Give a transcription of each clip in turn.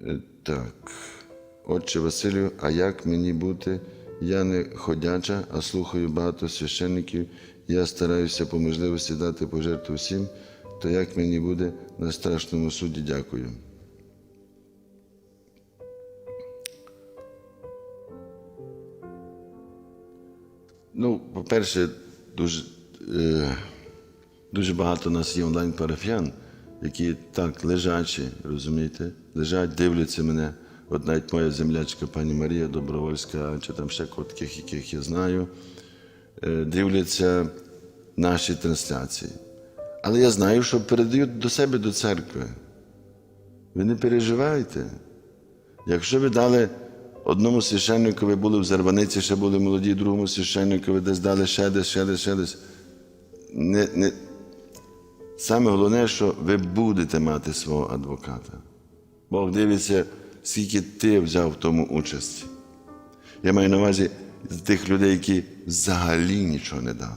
Е, Так. Отче Василю, а як мені бути? Я не ходяча, а слухаю багато священників. Я стараюся по можливості дати пожертву всім. То як мені буде на страшному суді? Дякую. Ну, по-перше, дуже, е, дуже багато у нас є онлайн-парафіян, які так лежачі, розумієте, лежать, дивляться мене. От навіть моя землячка пані Марія Добровольська, чи там ще кого таких, яких я знаю, е, дивляться наші трансляції. Але я знаю, що передають до себе до церкви. Ви не переживайте. Якщо ви дали одному священникові були в Зарваниці, ще були молоді, другому священникові десь дали ще десь, ще десь, ще десь. Не, не... Саме головне, що ви будете мати свого адвоката. Бог дивиться, скільки ти взяв в тому участі. Я маю на увазі тих людей, які взагалі нічого не дали.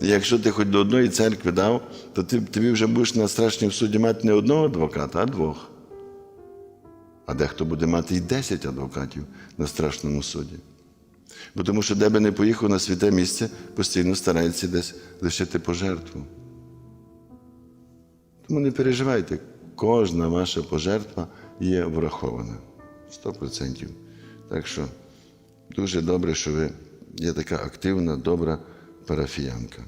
Якщо ти хоч до одної церкви дав, то ти, тобі вже будеш на страшній суді мати не одного адвоката, а двох. А дехто буде мати і 10 адвокатів на страшному суді. Бо тому що де би не поїхав на святе місце, постійно старається десь лишити пожертву. Тому не переживайте, кожна ваша пожертва є врахована. 100%. Так що дуже добре, що ви є така активна, добра парафіянка.